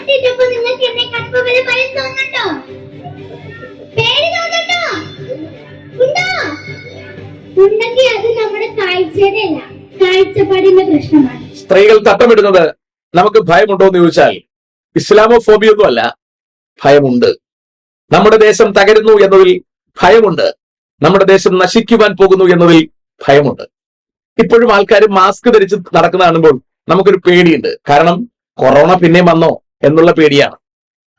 തട്ടിട്ടപ്പോ നിങ്ങൾക്ക് എന്നെ കണ്ടപ്പോ വല്ല ഭയം തോന്നുന്നുണ്ടോ പേടി തോന്നുന്നുണ്ടോ ഉണ്ടോ? ഉണ്ടെങ്കിൽ അത് നമ്മുടെ കാഴ്ചയുടെ അല്ല കാഴ്ചപ്പാടിന്റെ പ്രശ്നമാണ്. സ്ത്രീകൾ തട്ടമിടുന്നത് നമുക്ക് ഭയമുണ്ടോ എന്ന് ചോദിച്ചാൽ ഇസ്ലാമോ ഫോബിയൊന്നും അല്ല ഭയമുണ്ട്. നമ്മുടെ ദേശം തകരുന്നു എന്നതിൽ ഭയമുണ്ട്. നമ്മുടെ ദേശം നശിക്കുവാൻ പോകുന്നു എന്നതിൽ ഭയമുണ്ട്. ഇപ്പോഴും ആൾക്കാർ മാസ്ക് ധരിച്ച് നടക്കുന്ന കാണുമ്പോൾ നമുക്കൊരു പേടിയുണ്ട്. കാരണം കൊറോണ പിന്നെയും വന്നോ? എന്നുള്ള പേടിയാണ്.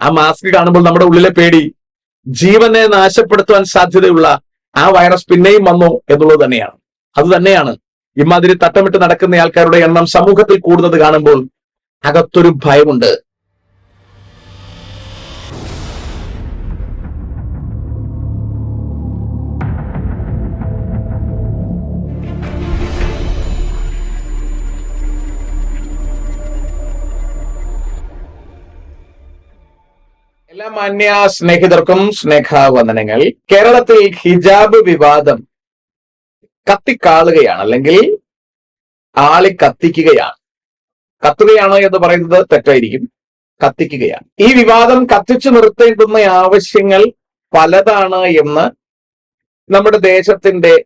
ആ മാസ്ക് കാണുമ്പോൾ നമ്മുടെ ഉള്ളിലെ പേടി ജീവനെ നാശപ്പെടുത്തുവാൻ സാധ്യതയുള്ള ആ വൈറസ് പിന്നെയും വന്നു എന്നുള്ളത് തന്നെയാണ്. അത് തന്നെയാണ് ഇമാതിരി തട്ടമിട്ട് നടക്കുന്ന ആൾക്കാരുടെ എണ്ണം സമൂഹത്തിൽ കൂടുന്നത് കാണുമ്പോൾ അകത്തൊരു ഭയമുണ്ട്. എല്ലാ മാന്യ സ്നേഹിതർക്കും സ്നേഹാവന്ദനങ്ങൾ. കേരളത്തിൽ ഹിജാബ് വിവാദം കത്തിക്കാളുകയാണ് അല്ലെങ്കിൽ ആളി കത്തിക്കുകയാണ് കത്തുകയാണ് എന്ന് പറയുന്നത് തെറ്റായിരിക്കും. കത്തിക്കുകയാണ്. ഈ വിവാദം കത്തിച്ചു നിർത്തേണ്ടുന്ന ആവശ്യങ്ങൾ പലതാണ് എന്ന് നമ്മുടെ ദേശത്തിന്റെ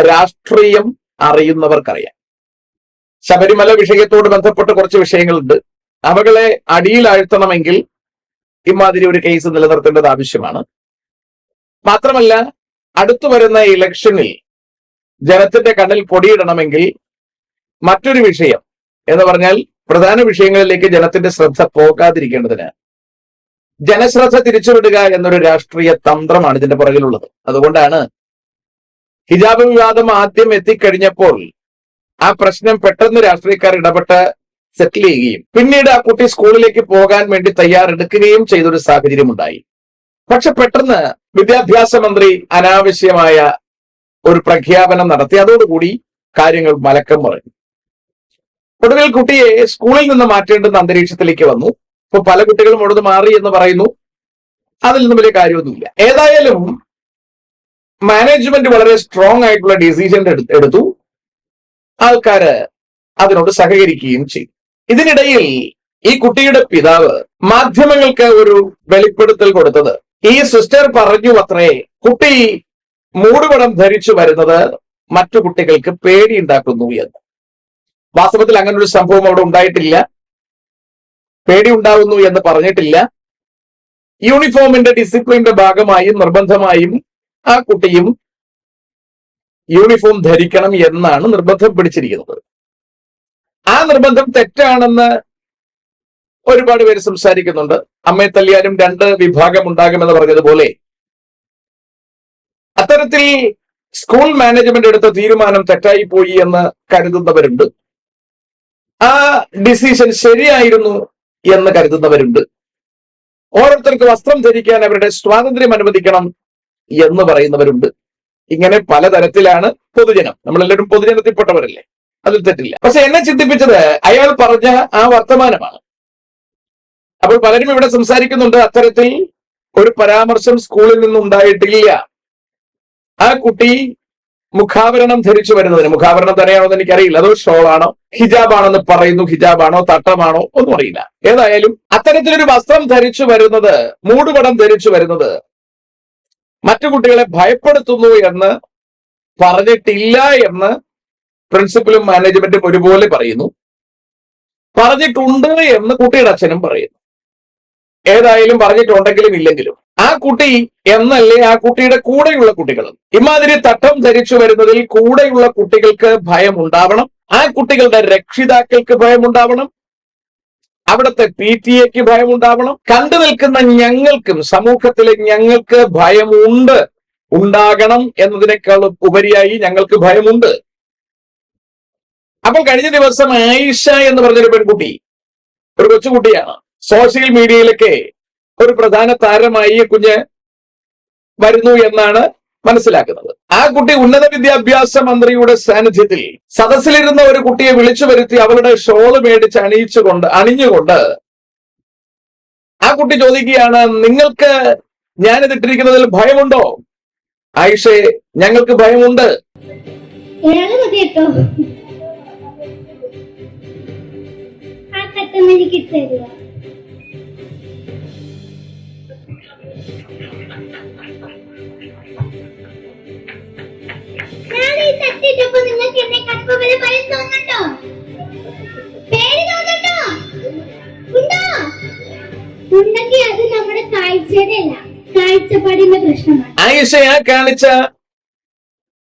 രാഷ്ട്രീയം അറിയുന്നവർക്കറിയാം. ശബരിമല വിഷയത്തോട് ബന്ധപ്പെട്ട് കുറച്ച് വിഷയങ്ങളുണ്ട്. അവകളെ അടിയിലാഴ്ത്തണമെങ്കിൽ ഇമാതിരി ഒരു കേസ് നിലനിർത്തേണ്ടത് ആവശ്യമാണ്. മാത്രമല്ല അടുത്തു വരുന്ന ഇലക്ഷനിൽ ജനത്തിന്റെ കണ്ണിൽ പൊടിയിടണമെങ്കിൽ മറ്റൊരു വിഷയം എന്ന് പറഞ്ഞാൽ പ്രധാന വിഷയങ്ങളിലേക്ക് ജനത്തിന്റെ ശ്രദ്ധ പോകാതിരിക്കേണ്ടതിന് ജനശ്രദ്ധ തിരിച്ചുവിടുക എന്നൊരു രാഷ്ട്രീയ തന്ത്രമാണ് ഇതിന്റെ പുറകിലുള്ളത്. അതുകൊണ്ടാണ് ഹിജാബ് വിവാദം ആദ്യം എത്തിക്കഴിഞ്ഞപ്പോൾ ആ പ്രശ്നം പെട്ടെന്ന് രാഷ്ട്രീയക്കാർ ഇടപെട്ട് സെറ്റിൽ ചെയ്യുകയും പിന്നീട് ആ കുട്ടി സ്കൂളിലേക്ക് പോകാൻ വേണ്ടി തയ്യാറെടുക്കുകയും ചെയ്തൊരു സാഹചര്യം ഉണ്ടായി പക്ഷെ പെട്ടെന്ന് വിദ്യാഭ്യാസ മന്ത്രി അനാവശ്യമായ ഒരു പ്രഖ്യാപനം നടത്തി. അതോടുകൂടി കാര്യങ്ങൾ മലക്കം പറഞ്ഞു ഒടുവിൽ കുട്ടിയെ സ്കൂളിൽ നിന്ന് മാറ്റേണ്ടുന്ന അന്തരീക്ഷത്തിലേക്ക് വന്നു. ഇപ്പൊ പല കുട്ടികളും അവിടുന്ന് മാറി എന്ന് പറയുന്നു. അതിൽ നിന്നും വലിയ കാര്യമൊന്നുമില്ല. ഏതായാലും മാനേജ്മെന്റ് വളരെ സ്ട്രോങ് ആയിട്ടുള്ള ഡിസിഷൻ എടുത്തു. ആൾക്കാര് അതിനോട് സഹകരിക്കുകയും ചെയ്തു. ഇതിനിടയിൽ ഈ കുട്ടിയുടെ പിതാവ് മാധ്യമങ്ങൾക്ക് ഒരു വെളിപ്പെടുത്തൽ കൊടുത്തത്. ഈ സിസ്റ്റർ പറഞ്ഞു അത്രേ കുട്ടി മൂടുപടം ധരിച്ചു വരുന്നത് മറ്റു കുട്ടികൾക്ക് പേടിയുണ്ടാക്കുന്നു എന്ന്. വാസ്തവത്തിൽ അങ്ങനെ ഒരു സംഭവം അവിടെ ഉണ്ടായിട്ടില്ല. പേടി ഉണ്ടാവുന്നു എന്ന് പറഞ്ഞിട്ടില്ല. യൂണിഫോമിന്റെ ഡിസിപ്ലിന്റെ ഭാഗമായും നിർബന്ധമായും ആ കുട്ടിയും യൂണിഫോം ധരിക്കണം എന്നാണ് നിർബന്ധം പിടിച്ചിരിക്കുന്നത്. ആ നിർബന്ധം തെറ്റാണെന്ന് ഒരുപാട് പേര് സംസാരിക്കുന്നുണ്ട്. അമ്മയെ തല്ലിയാലും രണ്ട് വിഭാഗം ഉണ്ടാകുമെന്ന് പറഞ്ഞതുപോലെ. അത്തരത്തിൽ സ്കൂൾ മാനേജ്മെന്റ് എടുത്ത തീരുമാനം തെറ്റായി പോയി എന്ന് കരുതുന്നവരുണ്ട്. ആ ഡിസിഷൻ ശരിയായിരുന്നു എന്ന് കരുതുന്നവരുണ്ട്. ഓരോരുത്തർക്ക് വസ്ത്രം ധരിക്കാൻ അവരുടെ സ്വാതന്ത്ര്യം അനുവദിക്കണം എന്ന് പറയുന്നവരുണ്ട്. ഇങ്ങനെ പലതരത്തിലാണ് പൊതുജനം. നമ്മളെല്ലാവരും പൊതുജനത്തിൽപ്പെട്ടവരല്ലേ? അതിൽ തെറ്റില്ല. പക്ഷെ എന്നെ ചിന്തിപ്പിച്ചത് അയാൾ പറഞ്ഞ ആ വർത്തമാനമാണ്. അപ്പോൾ പലരും ഇവിടെ സംസാരിക്കുന്നുണ്ട് അത്തരത്തിൽ ഒരു പരാമർശം സ്കൂളിൽ നിന്നുണ്ടായിട്ടില്ല. ആ കുട്ടി മുഖാവരണം ധരിച്ചു വരുന്നതിന് മുഖാവരണം തന്നെയാണോ എന്ന് എനിക്കറിയില്ല. അതോ ഷോൾ ആണോ ഹിജാബ് പറയുന്നു ഹിജാബാണോ തട്ടമാണോ ഒന്നും അറിയില്ല. ഏതായാലും അത്തരത്തിലൊരു വസ്ത്രം ധരിച്ചു വരുന്നത് മൂടുപടം ധരിച്ചു വരുന്നത് മറ്റു കുട്ടികളെ ഭയപ്പെടുത്തുന്നു എന്ന് പറഞ്ഞിട്ടില്ല എന്ന് പ്രിൻസിപ്പലും മാനേജ്മെന്റും ഒരുപോലെ പറയുന്നു. പറഞ്ഞിട്ടുണ്ട് എന്ന് കുട്ടിയുടെ അച്ഛനും പറയുന്നു. ഏതായാലും പറഞ്ഞിട്ടുണ്ടെങ്കിലും ഇല്ലെങ്കിലും ആ കുട്ടി എന്നല്ലേ ആ കുട്ടിയുടെ കൂടെയുള്ള കുട്ടികളും ഇമാതിരി തട്ടം ധരിച്ചു വരുന്നതിൽ കൂടെയുള്ള കുട്ടികൾക്ക് ഭയം ഉണ്ടാവണം ആ കുട്ടികളുടെ രക്ഷിതാക്കൾക്ക് ഭയം ഉണ്ടാവണം അവിടുത്തെ പി ടി എക്ക് ഭയം ഉണ്ടാവണം കണ്ടു നിൽക്കുന്ന ഞങ്ങൾക്കും സമൂഹത്തിലെ ഞങ്ങൾക്ക് ഭയമുണ്ട്. ഉണ്ടാകണം എന്നതിനേക്കാൾ ഉപരിയായി ഞങ്ങൾക്ക് ഭയമുണ്ട്. അപ്പോൾ കഴിഞ്ഞ ദിവസം ആയിഷ എന്ന് പറഞ്ഞൊരു പെൺകുട്ടി ഒരു കൊച്ചുകുട്ടിയാണ്. സോഷ്യൽ മീഡിയയിലൊക്കെ ഒരു പ്രധാന താരമായി കുഞ്ഞ് വരുന്നു എന്നാണ് മനസ്സിലാക്കുന്നത്. ആ കുട്ടി ഉന്നത വിദ്യാഭ്യാസ മന്ത്രിയുടെ സാന്നിധ്യത്തിൽ സദസ്സിലിരുന്ന ഒരു കുട്ടിയെ വിളിച്ചു വരുത്തി അവളുടെ ഷോൾ മേടിച്ച് അണിയിച്ചുകൊണ്ട് അണിഞ്ഞുകൊണ്ട് ആ കുട്ടി ചോദിക്കുകയാണ് നിങ്ങൾക്ക് ഞാൻ ഇട്ടിരിക്കുന്നതിൽ ഭയമുണ്ടോ? ആയിഷേ ഞങ്ങൾക്ക് ഭയമുണ്ട്. കേട്ടോ പെട്ടെന്ന് എനിക്ക് തരുക നിങ്ങൾക്ക് എന്നെ നമ്മുടെ പ്രശ്നമാണ് ആയിഷ ആ കാണിച്ച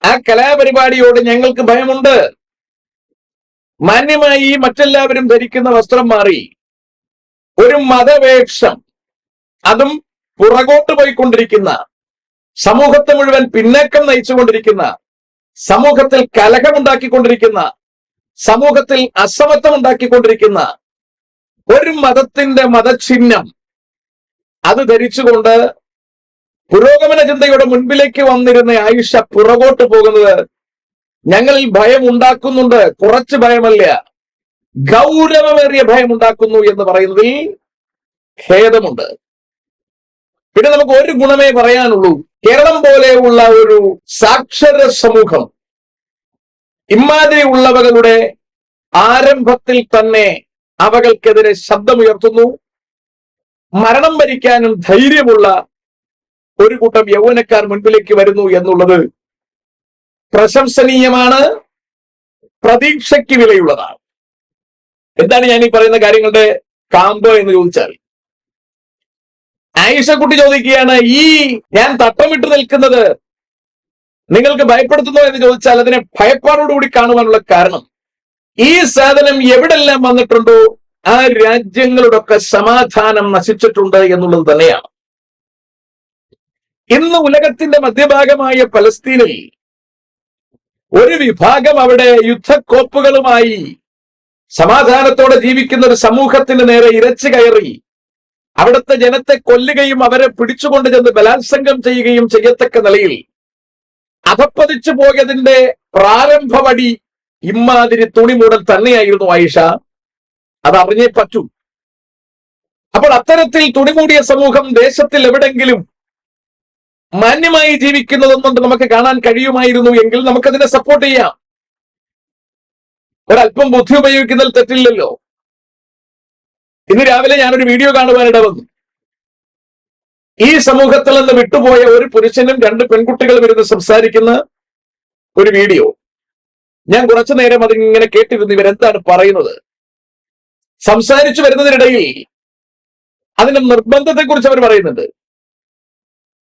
ആ കലാപരിപാടിയോട് ഞങ്ങൾക്ക് ഭയമുണ്ട്. മാന്യമായി മറ്റെല്ലാവരും ധരിക്കുന്ന വസ്ത്രം മാറി. ഒരു മതവേഷം. അതും പുറകോട്ട് പോയിക്കൊണ്ടിരിക്കുന്ന സമൂഹത്തെ മുഴുവൻ പിന്നേക്കം നയിച്ചുകൊണ്ടിരിക്കുന്ന സമൂഹത്തിൽ കലഹമുണ്ടാക്കിക്കൊണ്ടിരിക്കുന്ന സമൂഹത്തിൽ അസമത്വം ഉണ്ടാക്കിക്കൊണ്ടിരിക്കുന്ന ഒരു മതത്തിന്റെ മതചിഹ്നം. അത് ധരിച്ചുകൊണ്ട് പുരോഗമന ചിന്തയുടെ മുൻപിലേക്ക് വന്നിരുന്ന ആയുഷ പുറകോട്ട് പോകുന്നത് ഞങ്ങളിൽ ഭയം ഉണ്ടാക്കുന്നുണ്ട്. കുറച്ച് ഭയമല്ല. ഗൗരവമേറിയ ഭയം ഉണ്ടാക്കുന്നു എന്ന് പറയുന്നതിൽ ഖേദമുണ്ട്. പിന്നെ നമുക്ക് ഒരു ഗുണമേ പറയാനുള്ളൂ. കേരളം പോലെയുള്ള ഒരു സാക്ഷര സമൂഹം ഇമാതിരി ഉള്ളവകളുടെ ആരംഭത്തിൽ തന്നെ അവകൾക്കെതിരെ ശബ്ദമുയർത്തുന്നു. മരണം ഭരിക്കാനും ധൈര്യമുള്ള ഒരു കൂട്ടം യൗവനക്കാർ മുൻപിലേക്ക് വരുന്നു എന്നുള്ളത് പ്രശംസനീയമാണ് പ്രതീക്ഷയ്ക്ക് വിലയുള്ളതാണ്. എന്താണ് ഞാൻ ഈ പറയുന്ന കാര്യങ്ങളുടെ കാമ്പ് എന്ന് ചോദിച്ചാൽ? ആയിഷക്കുട്ടി ചോദിക്കുകയാണ് ഈ ഞാൻ തട്ടമിട്ട് നിൽക്കുന്നത് നിങ്ങൾക്ക് ഭയപ്പെടുത്തുന്നോ എന്ന് ചോദിച്ചാൽ അതിനെ ഭയപ്പാടോടുകൂടി കാണുവാനുള്ള കാരണം ഈ സാധനം എവിടെല്ലാം വന്നിട്ടുണ്ടോ ആ രാജ്യങ്ങളുടെയൊക്കെ സമാധാനം നശിച്ചിട്ടുണ്ട് എന്നുള്ളത് തന്നെയാണ്. ഇന്ന് ഉലകത്തിന്റെ മധ്യഭാഗമായ പലസ്തീനിൽ ഒരു വിഭാഗം അവിടെ യുദ്ധക്കോപ്പുകളുമായി സമാധാനത്തോടെ ജീവിക്കുന്ന ഒരു സമൂഹത്തിന് നേരെ ഇരച്ചു കയറി അവിടുത്തെ ജനത്തെ കൊല്ലുകയും അവരെ പിടിച്ചുകൊണ്ട് ചെന്ന് ബലാത്സംഗം ചെയ്യുകയും ചെയ്യത്തക്ക നിലയിൽ അധപ്പതിച്ചു പോയതിന്റെ പ്രാരംഭവടി ഇമ്മാതിരി തുണിമൂടൽ തന്നെയായിരുന്നു ആയിഷ. അത് അറിഞ്ഞേ പറ്റൂ. അപ്പോൾ അത്തരത്തിൽ തുണിമൂടിയ സമൂഹം ദേശത്തിൽ എവിടെങ്കിലും മാന്യമായി ജീവിക്കുന്നതെന്നുണ്ട് നമുക്ക് കാണാൻ കഴിയുമായിരുന്നു എങ്കിൽ നമുക്കതിനെ സപ്പോർട്ട് ചെയ്യാം. ഒരല്പം ബുദ്ധി ഉപയോഗിക്കുന്നതിൽ തെറ്റില്ലല്ലോ. ഇന്ന് രാവിലെ ഞാനൊരു വീഡിയോ കാണുവാനിട വന്നു ഈ സമൂഹത്തിൽ നിന്ന് വിട്ടുപോയ ഒരു പുരുഷനും രണ്ട് പെൺകുട്ടികളും ഇരുന്ന് സംസാരിക്കുന്ന ഒരു വീഡിയോ. ഞാൻ കുറച്ചു നേരം അതിങ്ങനെ കേട്ടിരുന്നു. ഇവരെന്താണ് പറയുന്നത്? സംസാരിച്ചു വരുന്നതിനിടയിൽ അതിന്റെ നിർബന്ധത്തെക്കുറിച്ച് അവർ പറയുന്നുണ്ട്.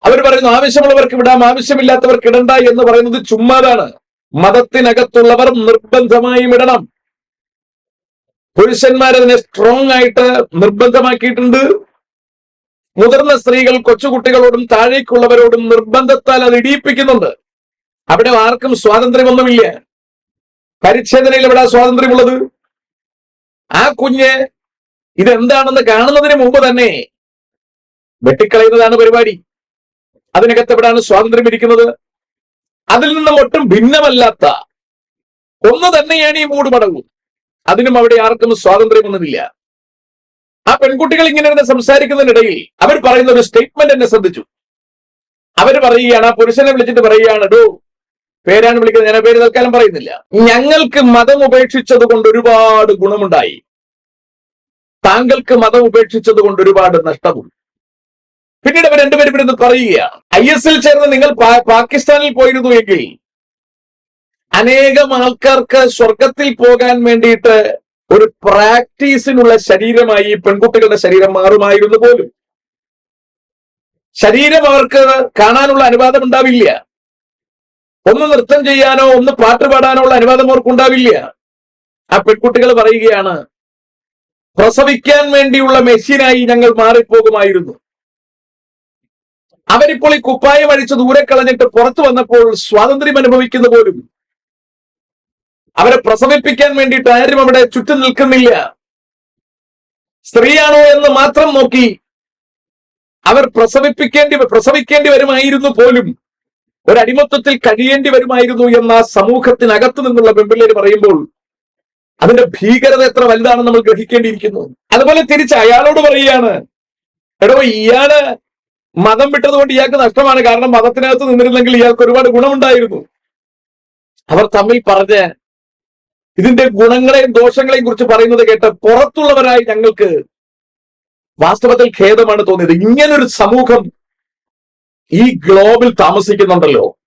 അവർ പറയുന്നു ആവശ്യമുള്ളവർക്ക് വിടാം ആവശ്യമില്ലാത്തവർക്ക് ഇടണ്ട എന്ന് പറയുന്നത് ചുമ്മാതാണ്. മതത്തിനകത്തുള്ളവർ നിർബന്ധമായും ഇടണം. പുരുഷന്മാരതിനെ സ്ട്രോങ് ആയിട്ട് നിർബന്ധമാക്കിയിട്ടുണ്ട്. മുതിർന്ന സ്ത്രീകൾ കൊച്ചുകുട്ടികളോടും താഴേക്കുള്ളവരോടും നിർബന്ധത്താൽ അത് ഇടിയിപ്പിക്കുന്നുണ്ട്. അവിടെ ആർക്കും സ്വാതന്ത്ര്യമൊന്നുമില്ല. പരിച്ഛേദനയിൽ എവിടെ സ്വാതന്ത്ര്യമുള്ളത്? ആ കുഞ്ഞ് ഇതെന്താണെന്ന് കാണുന്നതിന് മുമ്പ് തന്നെ വെട്ടിക്കളയുന്നതാണ് പരിപാടി. അതിനകത്ത് എവിടെയാണ് സ്വാതന്ത്ര്യം ഇരിക്കുന്നത്? അതിൽ നിന്നും ഒട്ടും ഭിന്നമല്ലാത്ത ഒന്ന് തന്നെയാണ് ഈ മൂടുപടവും അതിനും അവിടെ ആർക്കും സ്വാതന്ത്ര്യമൊന്നുമില്ല ആ പെൺകുട്ടികൾ ഇങ്ങനെ തന്നെ സംസാരിക്കുന്നതിനിടയിൽ അവർ പറയുന്ന ഒരു സ്റ്റേറ്റ്മെന്റ് എന്നെ ശ്രദ്ധിച്ചു. അവർ പറയുകയാണ് ആ പുരുഷനെ വിളിച്ചിട്ട് പറയുകയാണ് ഡോ പേരാണ് വിളിക്കുന്നത് ഞാൻ പേര് തൽക്കാലം പറയുന്നില്ല. ഞങ്ങൾക്ക് മതം ഉപേക്ഷിച്ചത് കൊണ്ട് ഒരുപാട് ഗുണമുണ്ടായി. താങ്കൾക്ക് മതം ഉപേക്ഷിച്ചത് കൊണ്ട് ഒരുപാട് നഷ്ടവും. പിന്നീട് അവർ രണ്ടുപേരും ഇവിടെ നിന്ന് പറയുകയാണ്. ഐ എസ് എൽ ചേർന്ന് നിങ്ങൾ പാകിസ്ഥാനിൽ പോയിരുന്നു എങ്കിൽ അനേകം ആൾക്കാർക്ക് സ്വർഗത്തിൽ പോകാൻ വേണ്ടിയിട്ട് ഒരു പ്രാക്ടീസിനുള്ള ശരീരമായി പെൺകുട്ടികളുടെ ശരീരം മാറുമായിരുന്നു പോലും. ശരീരം അവർക്ക് കാണാനുള്ള അനുവാദം ഉണ്ടാവില്ല. ഒന്ന് നൃത്തം ചെയ്യാനോ ഒന്ന് പാട്ട് പാടാനോ ഉള്ള അനുവാദം അവർക്ക് ഉണ്ടാവില്ല. ആ പെൺകുട്ടികൾ പറയുകയാണ് പ്രസവിക്കാൻ വേണ്ടിയുള്ള മെഷീനായി ഞങ്ങൾ മാറിപ്പോകുമായിരുന്നു. അവരിപ്പോൾ ഈ കുപ്പായം അഴിച്ച് ദൂരെ കളഞ്ഞിട്ട് പുറത്തു വന്നപ്പോൾ സ്വാതന്ത്ര്യം അനുഭവിക്കുന്ന പോലും അവരെ പ്രസവിപ്പിക്കാൻ വേണ്ടിയിട്ട് ആരും അവിടെ ചുറ്റും നിൽക്കുന്നില്ല. സ്ത്രീയാണോ എന്ന് മാത്രം നോക്കി അവർ പ്രസവിപ്പിക്കേണ്ടി പ്രസവിക്കേണ്ടി വരുമായിരുന്നു പോലും. ഒരടിമത്വത്തിൽ കഴിയേണ്ടി വരുമായിരുന്നു എന്ന സമൂഹത്തിനകത്ത് നിന്നുള്ള പെമ്പിള്ളേര് പറയുമ്പോൾ അതിന്റെ ഭീകരത എത്ര വലുതാണെന്ന് നമ്മൾ ഗ്രഹിക്കേണ്ടിയിരിക്കുന്നു. അതുപോലെ തിരിച്ച് അയാളോട് പറയുകയാണ് എടോ ഇയാൾ മതം വിട്ടത് കൊണ്ട് ഇയാൾക്ക് നഷ്ടമാണ്. കാരണം മതത്തിനകത്ത് നിന്നിരുന്നെങ്കിൽ ഇയാൾക്ക് ഒരുപാട് ഗുണമുണ്ടായിരുന്നു. അവർ തമ്മിൽ പറഞ്ഞ് ഇതിന്റെ ഗുണങ്ങളെയും ദോഷങ്ങളെയും കുറിച്ച് പറയുന്നത് കേട്ട് പുറത്തുള്ളവരായി ഞങ്ങൾക്ക് വാസ്തവത്തിൽ ഖേദമാണ് തോന്നിയത്. ഇങ്ങനൊരു സമൂഹം ഈ ഗ്ലോബിൽ താമസിക്കുന്നുണ്ടല്ലോ.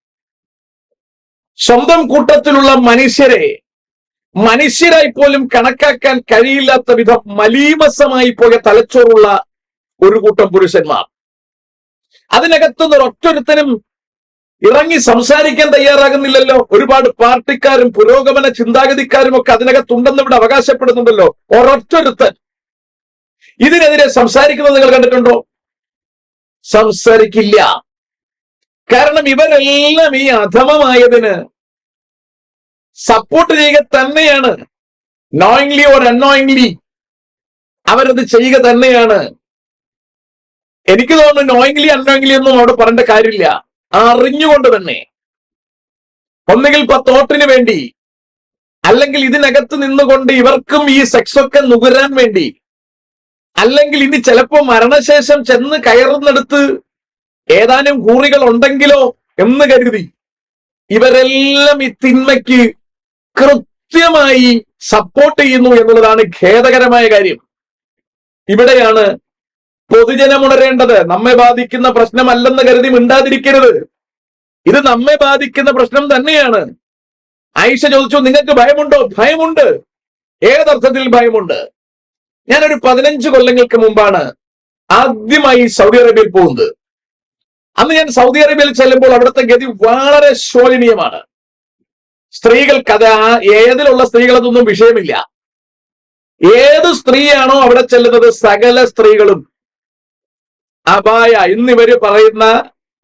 സ്വന്തം കൂട്ടത്തിലുള്ള മനുഷ്യരെ മനുഷ്യരായി പോലും കണക്കാക്കാൻ കഴിയില്ലാത്ത വിധം മലീമസമായി പോയ തലച്ചോറുള്ള ഒരു കൂട്ടം പുരുഷന്മാർ. അതിനകത്തുനിന്ന് ഒറ്റൊരുത്തനും ഇറങ്ങി സംസാരിക്കാൻ തയ്യാറാകുന്നില്ലല്ലോ. ഒരുപാട് പാർട്ടിക്കാരും പുരോഗമന ചിന്താഗതിക്കാരും ഒക്കെ അതിനകത്തുണ്ടെന്ന് ഇവിടെ അവകാശപ്പെടുന്നുണ്ടല്ലോ. ഒരൊറ്റൊരുത്തൻ. ഇതിനെതിരെ സംസാരിക്കുന്നത് നിങ്ങൾ കണ്ടിട്ടുണ്ടോ? സംസാരിക്കില്ല. കാരണം ഇവരെല്ലാം ഈ അധമമായതിന് സപ്പോർട്ട് ചെയ്യുക തന്നെയാണ്. നോയിങ്ലി ഓർ അൺനോയിങ്ലി അവരത് ചെയ്യുക തന്നെയാണ്. എനിക്ക് തോന്നുന്നു നോയിങ്ലി അൺനോയിങ്ലി ഒന്നും അവിടെ പറയേണ്ട കാര്യമില്ല. അറിഞ്ഞുകൊണ്ട് തന്നെ. ഒന്നുകിൽ തോട്ടിന് വേണ്ടി അല്ലെങ്കിൽ ഇതിനകത്ത് നിന്നുകൊണ്ട് ഇവർക്കും ഈ സെക്സ് ഒക്കെ നുകരാൻ വേണ്ടി അല്ലെങ്കിൽ ഇനി ചിലപ്പോ മരണശേഷം ചെന്ന് കയറുന്നിടത്ത് ഏതാനും കൂറികൾ ഉണ്ടെങ്കിലോ എന്ന് കരുതി ഇവരെല്ലാം ഈ തിന്മയ്ക്ക് കൃത്യമായി സപ്പോർട്ട് ചെയ്യുന്നു എന്നുള്ളതാണ് ഖേദകരമായ കാര്യം. ഇവിടെയാണ് പൊതുജനം ഉണരേണ്ടത് നമ്മെ ബാധിക്കുന്ന പ്രശ്നമല്ലെന്ന് കരുതി മിണ്ടാതിരിക്കരുത്. ഇത് നമ്മെ ബാധിക്കുന്ന പ്രശ്നം തന്നെയാണ്. ആയിഷ ചോദിച്ചു നിങ്ങൾക്ക് ഭയമുണ്ടോ? ഭയമുണ്ട്. ഏതർത്ഥത്തിൽ ഭയമുണ്ട്? ഞാനൊരു പതിനഞ്ച് കൊല്ലങ്ങൾക്ക് മുമ്പാണ് ആദ്യമായി സൗദി അറേബ്യയിൽ പോകുന്നത്. അന്ന് ഞാൻ സൗദി അറേബ്യയിൽ ചെല്ലുമ്പോൾ അവിടുത്തെ ഗതി വളരെ ശോചനീയമാണ്. സ്ത്രീകൾക്ക് അത് ഏതിലുള്ള സ്ത്രീകളതൊന്നും വിഷയമില്ല. ഏത് സ്ത്രീയാണോ അവിടെ ചെല്ലുന്നത് സകല സ്ത്രീകളും അപായ ഇന്നിവര് പറയുന്ന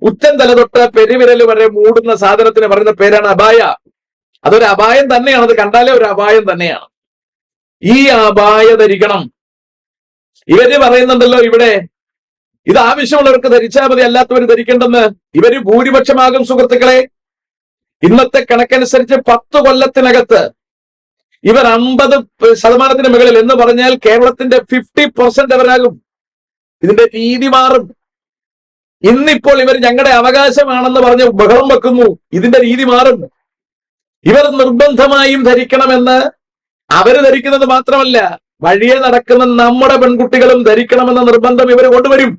ഉച്ചൻ തല തൊട്ട് പെരുവിരൽ വരെ മൂടുന്ന സാധനത്തിന് പറയുന്ന പേരാണ് അപായ അതൊരു അപായം തന്നെയാണ്. അത് കണ്ടാലേ ഒരു അപായം തന്നെയാണ്. ഈ അപായ ധരിക്കണം. ഇവർ പറയുന്നുണ്ടല്ലോ ഇവിടെ ഇത് ആവശ്യമുള്ളവർക്ക് ധരിച്ചാൽ മതി അല്ലാത്തവർ ധരിക്കേണ്ടെന്ന്. ഇവർ ഭൂരിപക്ഷമാകും സുഹൃത്തുക്കളെ. ഇന്നത്തെ കണക്കനുസരിച്ച് പത്ത് കൊല്ലത്തിനകത്ത് ഇവർ അമ്പത് ശതമാനത്തിന് മുകളിൽ എന്ന് പറഞ്ഞാൽ കേരളത്തിന്റെ ഫിഫ്റ്റി പെർസെന്റ് അവരാകും. ഇതിന്റെ രീതി മാറും. ഇന്നിപ്പോൾ ഇവർ ഞങ്ങളുടെ അവകാശമാണെന്ന് പറഞ്ഞ് ബഹളം വെക്കുന്നു. ഇതിന്റെ രീതി മാറും. ഇവർ നിർബന്ധമായും ധരിക്കണമെന്ന് അവർ ധരിക്കുന്നത് മാത്രമല്ല വഴിയെ നടക്കുന്ന നമ്മുടെ പെൺകുട്ടികളും ധരിക്കണമെന്ന നിർബന്ധം ഇവർ കൊണ്ടുവരും.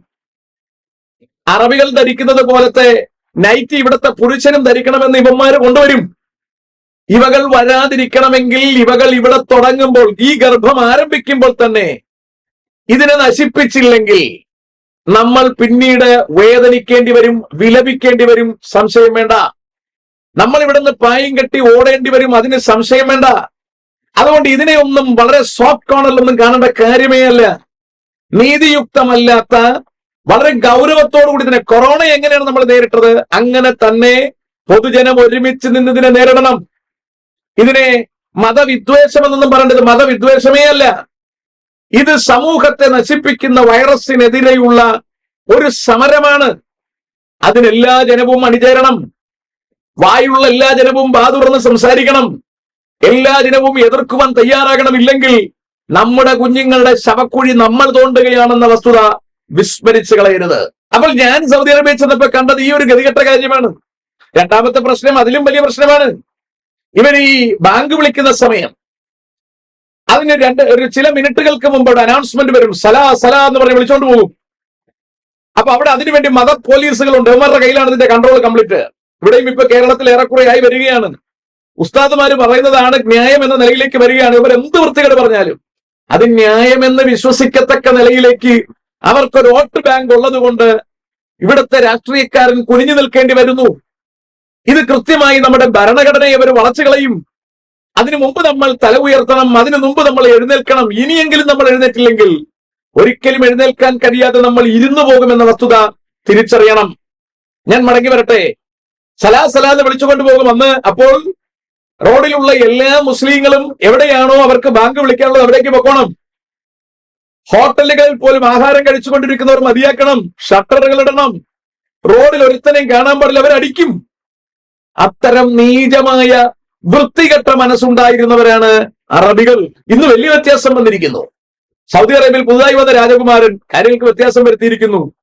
അറബികൾ ധരിക്കുന്നത് പോലത്തെ നൈറ്റ് ഇവിടുത്തെ പുരുഷനും ധരിക്കണമെന്ന് ഇവന്മാര് കൊണ്ടുവരും. ഇവകൾ വരാതിരിക്കണമെങ്കിൽ ഇവകൾ ഇവിടെ തുടങ്ങുമ്പോൾ ഈ ഗർഭം ആരംഭിക്കുമ്പോൾ തന്നെ ഇതിനെ നശിപ്പിച്ചില്ലെങ്കിൽ നമ്മൾ പിന്നീട് വേദനിക്കേണ്ടി വരും വിലപിക്കേണ്ടി വരും സംശയം വേണ്ട. നമ്മൾ ഇവിടുന്ന് പായും കെട്ടി ഓടേണ്ടി വരും അതിന് സംശയം വേണ്ട. അതുകൊണ്ട് ഇതിനെ ഒന്നും വളരെ സോഫ്റ്റ് കോർണറിലൊന്നും കാണേണ്ട കാര്യമേ അല്ല. നീതിയുക്തമല്ലാത്ത വളരെ ഗൗരവത്തോടു കൂടി ഇതിനെ കൊറോണ എങ്ങനെയാണ് നമ്മൾ നേരിട്ടത്? അങ്ങനെ തന്നെ പൊതുജനം ഒരുമിച്ച് നിന്ന് ഇതിനെ നേരിടണം. ഇതിനെ മതവിദ്വേഷം എന്നൊന്നും പറയേണ്ടത് മതവിദ്വേഷമേ അല്ല. ഇത് സമൂഹത്തെ നശിപ്പിക്കുന്ന വൈറസിനെതിരെയുള്ള ഒരു സമരമാണ്. അതിനെല്ലാ ജനവും അണിചേരണം. വായുള്ള എല്ലാ ജനവും ബാതുറന്ന് സംസാരിക്കണം. എല്ലാ ജനവും എതിർക്കുവാൻ തയ്യാറാകണം ഇല്ലെങ്കിൽ നമ്മുടെ കുഞ്ഞുങ്ങളുടെ ശവക്കുഴി നമ്മൾ തോണ്ടുകയാണെന്ന വസ്തുത വിസ്മരിച്ചു കളയരുത്. അപ്പോൾ ഞാൻ സൗദി അറേബ്യ ചെന്നപ്പോ കണ്ടത് ഈ ഒരു ഗതികെട്ട കാര്യമാണ്. രണ്ടാമത്തെ പ്രശ്നം അതിലും വലിയ പ്രശ്നമാണ്. ഇവർ ഈ ബാങ്ക് വിളിക്കുന്ന സമയം അതിന് രണ്ട് ഒരു ചില മിനിറ്റുകൾക്ക് മുമ്പ് ഒരു അനൗൺസ്മെന്റ് വരും. സലാ സലാ എന്ന് പറഞ്ഞ് വിളിച്ചോണ്ട് പോകും. അപ്പൊ അവിടെ അതിനുവേണ്ടി മത പോലീസുകളുണ്ട്. ഇവന്മാരുടെ കയ്യിലാണ് ഇതിന്റെ കൺട്രോൾ കംപ്ലീറ്റ് ഇവിടെയും ഇപ്പൊ കേരളത്തിൽ ഏറെക്കുറെ ആയി വരികയാണ്. ഉസ്താദുമാര് പറയുന്നതാണ് ന്യായം എന്ന നിലയിലേക്ക് വരികയാണ്. ഇവർ എന്ത് വൃത്തികേട് പറഞ്ഞാലും അത് ന്യായമെന്ന് വിശ്വസിക്കത്തക്ക നിലയിലേക്ക് അവർക്കൊരു വോട്ട് ബാങ്ക് ഉള്ളത് കൊണ്ട് ഇവിടുത്തെ രാഷ്ട്രീയക്കാരൻ കുനിഞ്ഞു നിൽക്കേണ്ടി വരുന്നു. ഇത് കൃത്യമായി നമ്മുടെ ഭരണഘടനയെ അവർ വളച്ചു കളയും അതിനു മുമ്പ് നമ്മൾ തല ഉയർത്തണം അതിനു മുമ്പ് നമ്മൾ എഴുന്നേൽക്കണം. ഇനിയെങ്കിലും നമ്മൾ എഴുന്നേറ്റില്ലെങ്കിൽ ഒരിക്കലും എഴുന്നേൽക്കാൻ കഴിയാതെ നമ്മൾ ഇരുന്നു പോകുമെന്ന വസ്തുത തിരിച്ചറിയണം. ഞാൻ മടങ്ങി വരട്ടെ. സലാ സലാ എന്ന് വിളിച്ചുകൊണ്ട് പോകും. അന്ന് അപ്പോൾ റോഡിലുള്ള എല്ലാ മുസ്ലിങ്ങളും എവിടെയാണോ അവർക്ക് ബാങ്ക് വിളിക്കാനുള്ളത് അവിടേക്ക് പൊക്കോണം. ഹോട്ടലുകളിൽ പോലും ആഹാരം കഴിച്ചുകൊണ്ടിരിക്കുന്നവർ മതിയാക്കണം. ഷട്ടറുകൾ ഇടണം. റോഡിൽ ഒരുത്തനെയും കാണാൻ പാടില്ല. അവരടിക്കും. അത്തരം നീചമായ വൃത്തികെട്ട മനസ്സുണ്ടായിരുന്നവരാണ് അറബികൾ. ഇന്ന് വലിയ വ്യത്യാസം വന്നിരിക്കുന്നു. സൗദി അറേബ്യയിൽ പുതുതായി വന്ന രാജകുമാരൻ കാര്യങ്ങൾക്ക് വ്യത്യാസം വരുത്തിയിരിക്കുന്നു.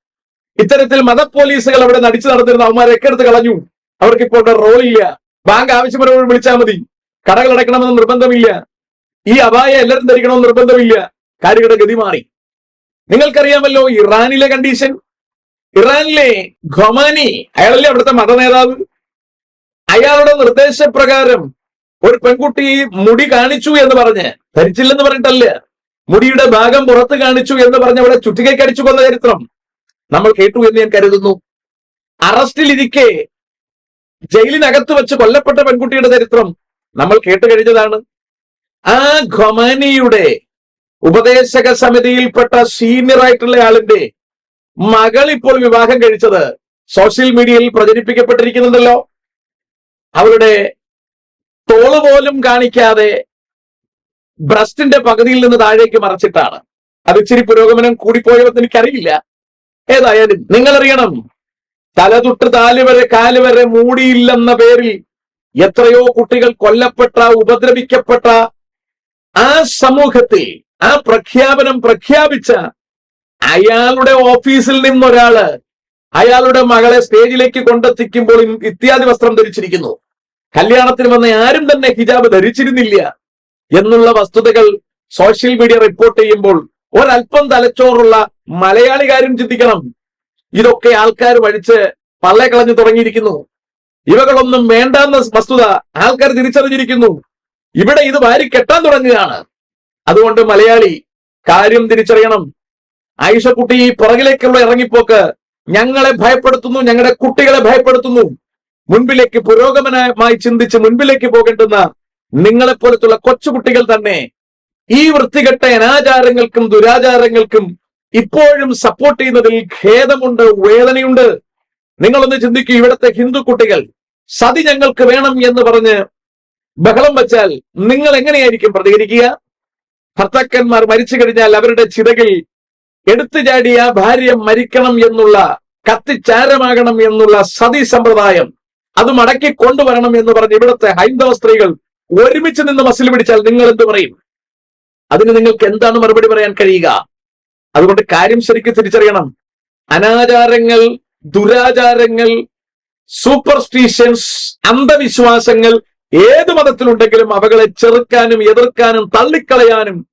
ഇത്തരത്തിൽ മത പോലീസുകൾ അവിടെ നടിച്ചു നടന്നിരുന്ന അവന്മാരൊക്കെ എടുത്ത് കളഞ്ഞു. അവർക്ക് ഇപ്പോൾ ഇല്ല. ബാങ്ക് ആവശ്യപ്പെടുമ്പോൾ വിളിച്ചാൽ മതി. കടകൾ അടയ്ക്കണമെന്ന് നിർബന്ധമില്ല. ഈ അപായ എല്ലാവരും ധരിക്കണമെന്ന് നിർബന്ധമില്ല. കാര്യങ്ങളുടെ ഗതി മാറി. നിങ്ങൾക്കറിയാമല്ലോ ഇറാനിലെ കണ്ടീഷൻ ഇറാനിലെ ഖൊമാനി അയാളല്ലേ അവിടുത്തെ മത നേതാവ്? അയാളുടെ നിർദ്ദേശപ്രകാരം ഒരു പെൺകുട്ടി മുടി കാണിച്ചു എന്ന് പറഞ്ഞ് ധരിച്ചില്ലെന്ന് പറഞ്ഞിട്ടല്ല? മുടിയുടെ ഭാഗം പുറത്ത് കാണിച്ചു എന്ന് പറഞ്ഞ് അവിടെ ചുറ്റികയ്ക്ക് അടിച്ചു കൊന്ന ചരിത്രം നമ്മൾ കേട്ടു എന്ന് ഞാൻ കരുതുന്നു. അറസ്റ്റിലിരിക്കെ ജയിലിനകത്ത് വെച്ച് കൊല്ലപ്പെട്ട പെൺകുട്ടിയുടെ ചരിത്രം നമ്മൾ കേട്ട് കഴിഞ്ഞതാണ്. ആ ഖൊമാനിയുടെ ഉപദേശക സമിതിയിൽപ്പെട്ട സീനിയർ ആയിട്ടുള്ള ആളിന്റെ മകൾ ഇപ്പോൾ വിവാഹം കഴിച്ചത് സോഷ്യൽ മീഡിയയിൽ പ്രചരിപ്പിക്കപ്പെട്ടിരിക്കുന്നുണ്ടല്ലോ. അവളുടെ തോൾ പോലും കാണിക്കാതെ ബ്രസ്റ്റിന്റെ പകുതിയിൽ നിന്ന് താഴേക്ക് മറച്ചിട്ടാണ്. അത് ഇച്ചിരി പുരോഗമനം കൂടിപ്പോയതെന്ന് എനിക്കറിയില്ല. ഏതായാലും നിങ്ങളറിയണം തലതൊട്ട് താൽ വരെ കാൽ വരെ മൂടിയില്ലെന്ന പേരിൽ എത്രയോ കുട്ടികൾ കൊല്ലപ്പെട്ട ഉപദ്രവിക്കപ്പെട്ട ആ സമൂഹത്തിൽ ആ പ്രഖ്യാപനം പ്രഖ്യാപിച്ച അയാളുടെ ഓഫീസിൽ നിന്നൊരാൾ അയാളുടെ മകളെ സ്റ്റേജിലേക്ക് കൊണ്ടെത്തിക്കുമ്പോൾ ഇത്യാദി വസ്ത്രം ധരിച്ചിരിക്കുന്നു. കല്യാണത്തിന് വന്ന ആരും തന്നെ ഹിജാബ് ധരിച്ചിരുന്നില്ല എന്നുള്ള വസ്തുതകൾ സോഷ്യൽ മീഡിയ റിപ്പോർട്ട് ചെയ്യുമ്പോൾ ഒരല്പം തലച്ചോറുള്ള മലയാളികാരും ചിന്തിക്കണം. ഇതൊക്കെ ആൾക്കാർ വഴിച്ച് പള്ളെ കളഞ്ഞു തുടങ്ങിയിരിക്കുന്നു. ഇവകളൊന്നും വേണ്ടെന്ന വസ്തുത ആൾക്കാർ തിരിച്ചറിഞ്ഞിരിക്കുന്നു. ഇവിടെ ഇത് വാരി കെട്ടാൻ തുടങ്ങുകയാണ്. അതുകൊണ്ട് മലയാളി കാര്യം തിരിച്ചറിയണം. ആയിഷക്കുട്ടി പുറകിലേക്കുള്ള ഇറങ്ങിപ്പോക്ക് ഞങ്ങളെ ഭയപ്പെടുത്തുന്നു ഞങ്ങളുടെ കുട്ടികളെ ഭയപ്പെടുത്തുന്നു. മുൻപിലേക്ക് പുരോഗമനമായി ചിന്തിച്ച് മുൻപിലേക്ക് പോകേണ്ടുന്ന നിങ്ങളെ പോലത്തുള്ള കൊച്ചുകുട്ടികൾ തന്നെ ഈ വൃത്തികെട്ട അനാചാരങ്ങൾക്കും ദുരാചാരങ്ങൾക്കും ഇപ്പോഴും സപ്പോർട്ട് ചെയ്യുന്നതിൽ ഖേദമുണ്ട് വേദനയുണ്ട്. നിങ്ങളൊന്ന് ചിന്തിക്കൂ ഇവിടുത്തെ ഹിന്ദു കുട്ടികൾ സതി ഞങ്ങൾക്ക് വേണം എന്ന് പറഞ്ഞ് ബഹളം വച്ചാൽ നിങ്ങൾ എങ്ങനെയായിരിക്കും പ്രതികരിക്കുക? ഭർത്താക്കന്മാർ മരിച്ചു കഴിഞ്ഞാൽ അവരുടെ ചിതകിൽ എടുത്തു ചാടിയ ഭാര്യ മരിക്കണം എന്നുള്ള കത്തിച്ചാരമാകണം എന്നുള്ള സതി സമ്പ്രദായം അത് മടക്കി കൊണ്ടുവരണം എന്ന് പറഞ്ഞ് ഇവിടുത്തെ ഹൈന്ദവ സ്ത്രീകൾ ഒരുമിച്ച് നിന്ന് മസിൽ പിടിച്ചാൽ നിങ്ങൾ എന്ത് പറയും? അതിന് നിങ്ങൾക്ക് എന്താണ് മറുപടി പറയാൻ കഴിയുക? അതുകൊണ്ട് കാര്യം ശരിക്കും തിരിച്ചറിയണം. അനാചാരങ്ങൾ ദുരാചാരങ്ങൾ സൂപ്പർസ്റ്റീഷ്യൻസ് അന്ധവിശ്വാസങ്ങൾ ഏത് മതത്തിലുണ്ടെങ്കിലും അവകളെ ചെറുക്കാനും എതിർക്കാനും തള്ളിക്കളയാനും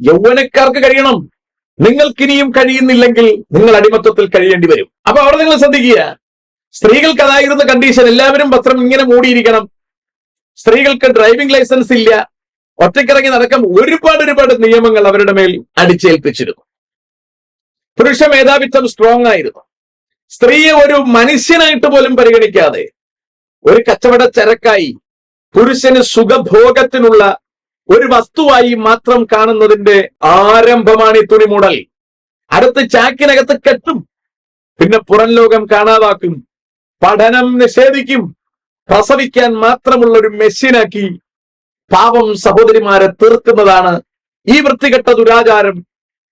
യൗവനക്കാർക്ക് കഴിയണം. നിങ്ങൾക്കിനിയും കഴിയുന്നില്ലെങ്കിൽ നിങ്ങൾ അടിമത്തത്തിൽ കഴിയേണ്ടി വരും. അപ്പൊ അവിടെ നിങ്ങൾ ശ്രദ്ധിക്കുക. സ്ത്രീകൾക്ക് അതായിരുന്ന കണ്ടീഷൻ എല്ലാവരും പത്രം ഇങ്ങനെ മൂടിയിരിക്കണം. സ്ത്രീകൾക്ക് ഡ്രൈവിംഗ് ലൈസൻസ് ഇല്ല. ഒറ്റക്കിറങ്ങി നടക്കാൻ ഒരുപാട് ഒരുപാട് നിയമങ്ങൾ അവരുടെ മേൽ അടിച്ചേൽപ്പിച്ചിരുന്നു. പുരുഷ മേധാവിത്വം സ്ട്രോങ് ആയിരുന്നു. സ്ത്രീയെ ഒരു മനുഷ്യനായിട്ട് പോലും പരിഗണിക്കാതെ ഒരു കച്ചവട ചരക്കായി പുരുഷന് സുഖഭോഗത്തിനുള്ള ഒരു വസ്തുവായി മാത്രം കാണുന്നതിന്റെ ആരംഭമാണ് ഈ തുണിമൂടൽ അടുത്ത് ചാക്കിനകത്ത് കെട്ടും. പിന്നെ പുറം ലോകം കാണാതാക്കും. പഠനം നിഷേധിക്കും. പ്രസവിക്കാൻ മാത്രമുള്ള ഒരു മെഷീനാക്കി പാവം സഹോദരിമാരെ തീർക്കുന്നതാണ് ഈ വൃത്തികെട്ട ദുരാചാരം.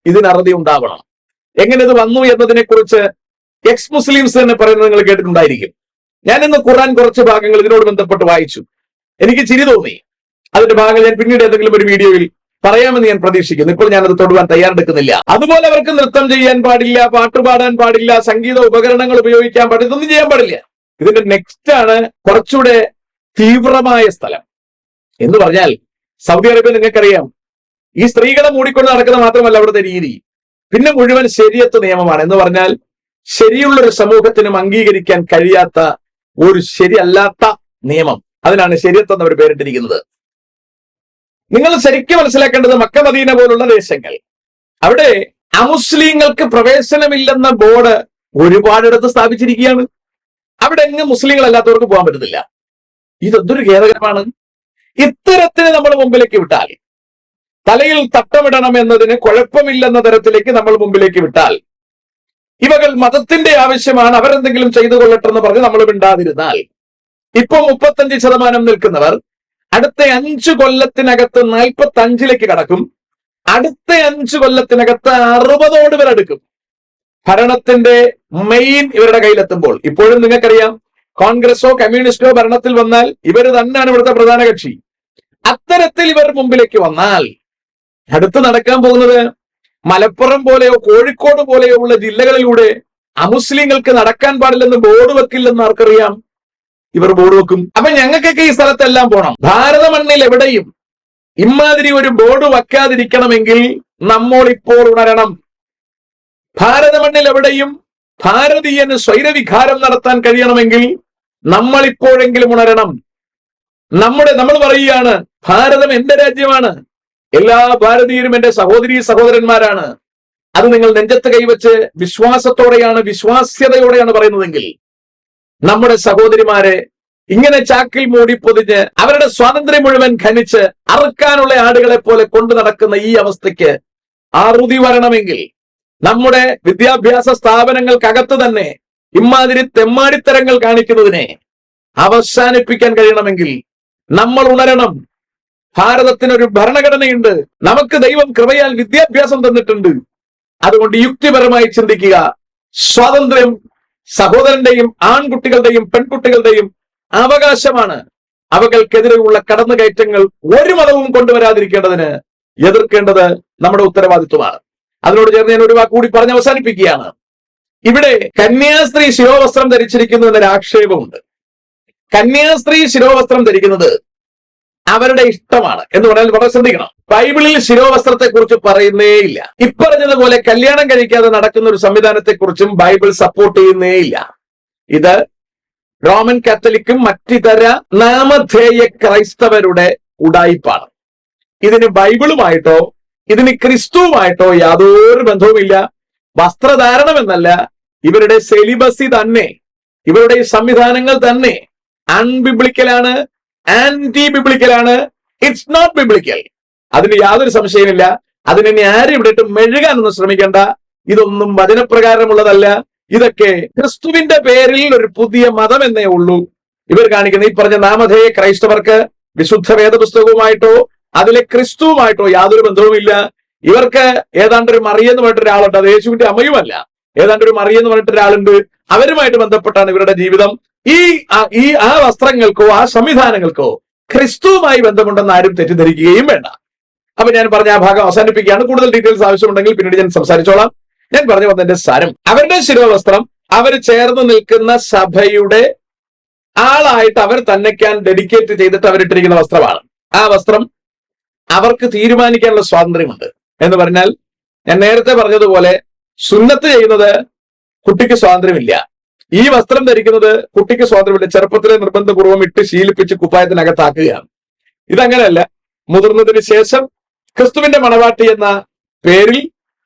ഇതിനറുതി ഉണ്ടാവണം. എങ്ങനെ ഇത് വന്നു എന്നതിനെ കുറിച്ച് എക്സ് മുസ്ലിംസ് തന്നെ പറയുന്നത് നിങ്ങൾ കേട്ടിട്ടുണ്ടായിരിക്കും. ഞാൻ ഇന്ന് ഖുറാൻ കുറച്ച് ഭാഗങ്ങൾ ഇതിനോട് ബന്ധപ്പെട്ട് വായിച്ചു. എനിക്ക് ചിരി തോന്നി. അതിന്റെ ഭാഗം ഞാൻ പിന്നീട് ഏതെങ്കിലും ഒരു വീഡിയോയിൽ പറയാമെന്ന് ഞാൻ പ്രതീക്ഷിക്കുന്നു. ഇപ്പോൾ ഞാനത് തൊടുവാൻ തയ്യാറെടുക്കുന്നില്ല. അതുപോലെ അവർക്ക് നൃത്തം ചെയ്യാൻ പാടില്ല പാട്ട് പാടാൻ പാടില്ല സംഗീത ഉപകരണങ്ങൾ ഉപയോഗിക്കാൻ പാടില്ല ഇതൊന്നും ചെയ്യാൻ പാടില്ല. ഇതിന്റെ നെക്സ്റ്റ് ആണ് കുറച്ചുകൂടെ തീവ്രമായ സ്ഥലം. എന്ന് പറഞ്ഞാൽ സൗദി അറേബ്യ നിങ്ങൾക്കറിയാം ഈ സ്ത്രീകളെ മൂടിക്കൊണ്ട് നടക്കുന്ന മാത്രമല്ല അവിടുത്തെ രീതി. പിന്നെ മുഴുവൻ ശരിയത്ത് നിയമമാണ്. എന്ന് പറഞ്ഞാൽ ശരിയുള്ള ഒരു സമൂഹത്തിനും അംഗീകരിക്കാൻ കഴിയാത്ത ഒരു ശരിയല്ലാത്ത നിയമം. അതിനാണ് ശരിയത്ത് എന്നവർ പേരിട്ടിരിക്കുന്നത്. നിങ്ങൾ ശരിക്കും മനസ്സിലാക്കേണ്ടത് മക്ക മദീന പോലുള്ള ദേശങ്ങൾ. അവിടെ അമുസ്ലിങ്ങൾക്ക് പ്രവേശനമില്ലെന്ന ബോർഡ് ഒരുപാടിടത്ത് സ്ഥാപിച്ചിരിക്കുകയാണ്. അവിടെ എങ്ങും മുസ്ലിങ്ങൾ അല്ലാത്തവർക്ക് പോകാൻ പറ്റത്തില്ല. ഇതെന്തൊരു ഖേദകരമാണ്. ഇത്തരത്തിന് നമ്മൾ മുമ്പിലേക്ക് വിട്ടാൽ തലയിൽ തട്ടമിടണം എന്നതിന് കുഴപ്പമില്ലെന്ന തരത്തിലേക്ക് നമ്മൾ മുമ്പിലേക്ക് വിട്ടാൽ ഇവകൾ മതത്തിന്റെ ആവശ്യമാണ് അവരെന്തെങ്കിലും ചെയ്തു കൊള്ളട്ടെന്ന് പറഞ്ഞ് നമ്മൾ മിണ്ടാതിരുന്നാൽ ഇപ്പൊ മുപ്പത്തഞ്ച് ശതമാനം നിൽക്കുന്നവർ അടുത്ത അഞ്ചു കൊല്ലത്തിനകത്ത് നാൽപ്പത്തി അഞ്ചിലേക്ക് കടക്കും. അടുത്ത അഞ്ചു കൊല്ലത്തിനകത്ത് അറുപതോട് പേർ അടുക്കും. ഭരണത്തിന്റെ മെയിൻ ഇവരുടെ കയ്യിലെത്തുമ്പോൾ. ഇപ്പോഴും നിങ്ങൾക്കറിയാം കോൺഗ്രസോ കമ്മ്യൂണിസ്റ്റോ ഭരണത്തിൽ വന്നാൽ ഇവർ തന്നെയാണ് ഇവിടുത്തെ പ്രധാന കക്ഷി. അത്തരത്തിൽ ഇവർ മുമ്പിലേക്ക് വന്നാൽ അടുത്ത് നടക്കാൻ പോകുന്നത് മലപ്പുറം പോലെയോ കോഴിക്കോട് പോലെയോ ഉള്ള ജില്ലകളിലൂടെ അമുസ്ലിങ്ങൾക്ക് നടക്കാൻ പാടില്ലെന്ന് ബോർഡ് വെക്കില്ലെന്ന് ആർക്കറിയാം? ഇവർ ബോർഡ് വെക്കും. അപ്പൊ ഞങ്ങൾക്കൊക്കെ ഈ സ്ഥലത്തെല്ലാം പോണം. ഭാരത മണ്ണിൽ എവിടെയും ഇമാതിരി ഒരു ബോർഡ് വയ്ക്കാതിരിക്കണമെങ്കിൽ നമ്മൾ ഇപ്പോൾ ഉണരണം. ഭാരത മണ്ണിൽ എവിടെയും ഭാരതീയന് സ്വൈരവികാരം നടത്താൻ കഴിയണമെങ്കിൽ നമ്മൾ ഇപ്പോഴെങ്കിലും ഉണരണം. നമ്മുടെ നമ്മൾ പറയുകയാണ് ഭാരതം എന്റെ രാജ്യമാണ്. എല്ലാ ഭാരതീയരും എന്റെ സഹോദരി സഹോദരന്മാരാണ്. അത് നിങ്ങൾ നെഞ്ചത്ത് കൈവച്ച് വിശ്വാസത്തോടെയാണ് വിശ്വാസ്യതയോടെയാണ് പറയുന്നതെങ്കിൽ നമ്മുടെ സഹോദരിമാരെ ഇങ്ങനെ ചാക്കിൽ മൂടി പൊതിഞ്ഞ് അവരുടെ സ്വാതന്ത്ര്യം മുഴുവൻ ഖനിച്ച് അറുക്കാനുള്ള ആടുകളെ പോലെ കൊണ്ടു നടക്കുന്ന ഈ അവസ്ഥയ്ക്ക് ആറുതി വരണമെങ്കിൽ നമ്മുടെ വിദ്യാഭ്യാസ സ്ഥാപനങ്ങൾക്കകത്ത് തന്നെ ഇമാതിരി തെമ്മാടിത്തരങ്ങൾ കാണിക്കുന്നതിനെ അവസാനിപ്പിക്കാൻ കഴിയണമെങ്കിൽ നമ്മൾ ഉണരണം. ഭാരതത്തിനൊരു ഭരണഘടനയുണ്ട്. നമുക്ക് ദൈവം കൃപയാൽ വിദ്യാഭ്യാസം തന്നിട്ടുണ്ട്. അതുകൊണ്ട് യുക്തിപരമായി ചിന്തിക്കുക. സ്വാതന്ത്ര്യം സഹോദരന്റെയും ആൺകുട്ടികളുടെയും പെൺകുട്ടികളുടെയും അവകാശമാണ്. അവകൾക്കെതിരെയുള്ള കടന്നുകയറ്റങ്ങൾ ഒരു മതവും കൊണ്ടുവരാതിരിക്കേണ്ടതിന് എതിർക്കേണ്ടത് നമ്മുടെ ഉത്തരവാദിത്വമാണ്. അതിനോട് ചേർന്ന് ഞാൻ ഒരു വാക്ക് കൂടി പറഞ്ഞ് അവസാനിപ്പിക്കുകയാണ്. ഇവിടെ കന്യാസ്ത്രീ ശിരോവസ്ത്രം ധരിച്ചിരിക്കുന്നു എന്നൊരു ആക്ഷേപമുണ്ട്. കന്യാസ്ത്രീ ശിരോവസ്ത്രം ധരിക്കുന്നത് അവരുടെ ഇഷ്ടമാണ് എന്ന് പറഞ്ഞാൽ വളരെ ശ്രദ്ധിക്കണം. ബൈബിളിൽ ശിരോവസ്ത്രത്തെ കുറിച്ച് പറയുന്നേ ഇല്ല. ഇപ്പറഞ്ഞതുപോലെ കല്യാണം കഴിക്കാതെ നടക്കുന്ന ഒരു സംവിധാനത്തെ കുറിച്ചും ബൈബിൾ സപ്പോർട്ട് ചെയ്യുന്നേ ഇല്ല. ഇത് റോമൻ കാത്തലിക്കും മറ്റിതര നാമധേയ ക്രൈസ്തവരുടെ ഉടായിപ്പാണ്. ഇതിന് ബൈബിളുമായിട്ടോ ഇതിന് ക്രിസ്തുവുമായിട്ടോ യാതൊരു ബന്ധവുമില്ല. വസ്ത്രധാരണം എന്നല്ല ഇവരുടെ സെലിബസി തന്നെ. ഇവരുടെ സംവിധാനങ്ങൾ തന്നെ. അൺബിബ്ലിക്കലാണ് ആന്റി ബിബ്ലിക്കലാണ് ഇറ്റ്സ് നോട്ട് ബിബ്ലിക്കൽ അതിന് യാതൊരു സംശയമില്ല അതിനെ ആരും ഇവിടെ ഇട്ട് മെഴുകാനൊന്നും ശ്രമിക്കേണ്ട. ഇതൊന്നും വചനപ്രകാരമുള്ളതല്ല. ഇതൊക്കെ ക്രിസ്തുവിന്റെ പേരിൽ ഒരു പുതിയ മതം എന്നേ ഉള്ളൂ. ഇവർ കാണിക്കുന്ന ഈ പറഞ്ഞ നാമധേയ ക്രൈസ്തവർക്ക് വിശുദ്ധ വേദപുസ്തകവുമായിട്ടോ അതിലെ ക്രിസ്തുവുമായിട്ടോ യാതൊരു ബന്ധവുമില്ല. ഇവർക്ക് ഏതാണ്ട് ഒരു മറിയെന്ന് പറഞ്ഞിട്ട് ഒരാളുണ്ട്. അത് യേശുവിന്റെ അമ്മയുമല്ല. ഏതാണ്ട് ഒരു മറിയെന്ന് പറഞ്ഞിട്ട് ഒരാളുണ്ട്. അവരുമായിട്ട് ബന്ധപ്പെട്ടാണ് ഇവരുടെ ജീവിതം. ഈ ഈ ആ വസ്ത്രങ്ങൾക്കോ ആ സംവിധാനങ്ങൾക്കോ ക്രിസ്തുവുമായി ബന്ധമുണ്ടെന്ന് ആരും തെറ്റിദ്ധരിക്കുകയും വേണ്ട. അപ്പൊ ഞാൻ പറഞ്ഞ ആ ഭാഗം അവസാനിപ്പിക്കുകയാണ്. കൂടുതൽ ഡീറ്റെയിൽസ് ആവശ്യമുണ്ടെങ്കിൽ പിന്നീട് ഞാൻ സംസാരിച്ചോളാം. ഞാൻ പറഞ്ഞു വന്നതിന്റെ സാരം. അവരുടെ ശിരോവസ്ത്രം അവർ ചേർന്ന് നിൽക്കുന്ന സഭയുടെ ആളായിട്ട് അവർ തന്നെക്കാൻ ഡെഡിക്കേറ്റ് ചെയ്തിട്ട് അവരിട്ടിരിക്കുന്ന വസ്ത്രമാണ്. ആ വസ്ത്രം അവർക്ക് തീരുമാനിക്കാനുള്ള സ്വാതന്ത്ര്യമുണ്ട്. എന്ന് പറഞ്ഞാൽ ഞാൻ നേരത്തെ പറഞ്ഞതുപോലെ സുന്നത്ത് ചെയ്യുന്നത് കുട്ടിക്ക് സ്വാതന്ത്ര്യമില്ല. ഈ വസ്ത്രം ധരിക്കുന്നത് കുട്ടിക്ക് സ്വാതന്ത്ര്യമില്ല. ചെറുപ്പത്തിലെ നിർബന്ധപൂർവം ഇട്ട് ശീലിപ്പിച്ച് കുപ്പായത്തിനകത്താക്കുകയാണ്. ഇതങ്ങനെയല്ല. മുതിർന്നതിന് ശേഷം ക്രിസ്തുവിന്റെ മണവാട്ടി എന്ന പേരിൽ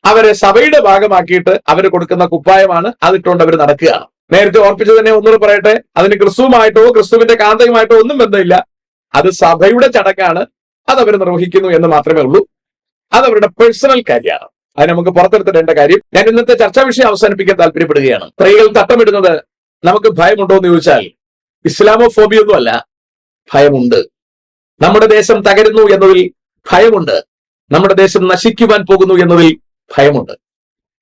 അവരെ സഭയുടെ ഭാഗമാക്കിയിട്ട് അവർ കൊടുക്കുന്ന കുപ്പായമാണ് അതിട്ടുകൊണ്ട് അവർ നടക്കുകയാണ്. നേരത്തെ ഓർപ്പിച്ചു തന്നെ ഒന്നുകൂടെ പറയട്ടെ. അതിന് ക്രിസ്തുവുമായിട്ടോ ക്രിസ്തുവിന്റെ കാന്തയുമായിട്ടോ ഒന്നും ബന്ധമില്ല. അത് സഭയുടെ ചടങ്ങാണ്. അത് അവർ നിർവഹിക്കുന്നു എന്ന് മാത്രമേ ഉള്ളൂ. അത് അവരുടെ പേഴ്സണൽ കാര്യമാണ്. അത് നമുക്ക് പുറത്തെടുത്തിടേണ്ട കാര്യം. ഞാൻ ഇന്നത്തെ ചർച്ചാ വിഷയം അവസാനിപ്പിക്കാൻ താല്പര്യപ്പെടുകയാണ്. സ്ത്രീകൾ തട്ടമിടുന്നത് നമുക്ക് ഭയമുണ്ടോ എന്ന് ചോദിച്ചാൽ ഇസ്ലാമോ ഫോബിയൊന്നുമല്ല ഭയമുണ്ട്. നമ്മുടെ ദേശം തകരുന്നു എന്നതിൽ ഭയമുണ്ട്. നമ്മുടെ ദേശം നശിക്കുവാൻ പോകുന്നു എന്നതിൽ ഭയമുണ്ട്.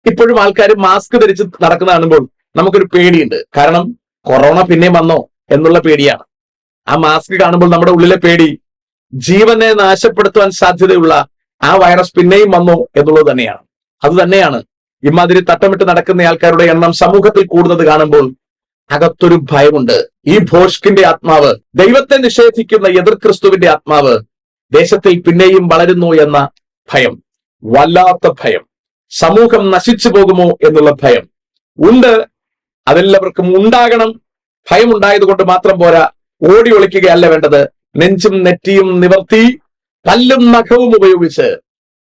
ഇപ്പോഴും ആൾക്കാർ മാസ്ക് ധരിച്ച് നടക്കുന്ന കാണുമ്പോൾ നമുക്കൊരു പേടിയുണ്ട്. കാരണം കൊറോണ പിന്നെ വന്നോ എന്നുള്ള പേടിയാണ്. ആ മാസ്ക് കാണുമ്പോൾ നമ്മുടെ ഉള്ളിലെ പേടി ജീവനെ നാശപ്പെടുത്തുവാൻ സാധ്യതയുള്ള ആ വൈറസ് പിന്നെയും വന്നു എന്നുള്ളത് തന്നെയാണ്. അത് തന്നെയാണ് ഇമാതിരി തട്ടമിട്ട് നടക്കുന്ന ആൾക്കാരുടെ എണ്ണം സമൂഹത്തിൽ കൂടുന്നത് കാണുമ്പോൾ അകത്തൊരു ഭയമുണ്ട്. ഈ ഭോഷ്കിന്റെ ആത്മാവ് ദൈവത്തെ നിഷേധിക്കുന്ന എതിർ ക്രിസ്തുവിന്റെ ആത്മാവ് ദേശത്തിൽ പിന്നെയും വളരുന്നു എന്ന ഭയം വല്ലാത്ത ഭയം. സമൂഹം നശിച്ചു പോകുമോ എന്നുള്ള ഭയം. ഉണ്ട്. അതെല്ലാവർക്കും ഉണ്ടാകണം. ഭയം ഉണ്ടായതുകൊണ്ട് മാത്രം പോരാ. ഓടി ഒളിക്കുകയല്ല വേണ്ടത്. നെഞ്ചും നെറ്റിയും നിവർത്തി പല്ലും നഖവും ഉപയോഗിച്ച്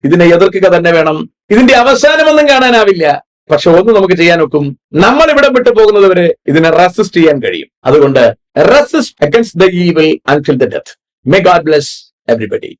ഇതിനെ എതിർക്കുക തന്നെ വേണം. ഇതിന്റെ അവസാനമൊന്നും കാണാനാവില്ല. പക്ഷെ ഒന്ന് നമുക്ക് ചെയ്യാൻ ഒക്കും. നമ്മൾ ഇവിടെ വിട്ടു പോകുന്നത് വരെ ഇതിനെ റെസിസ്റ്റ് ചെയ്യാൻ കഴിയും. അതുകൊണ്ട് resist against the evil until the death may God bless everybody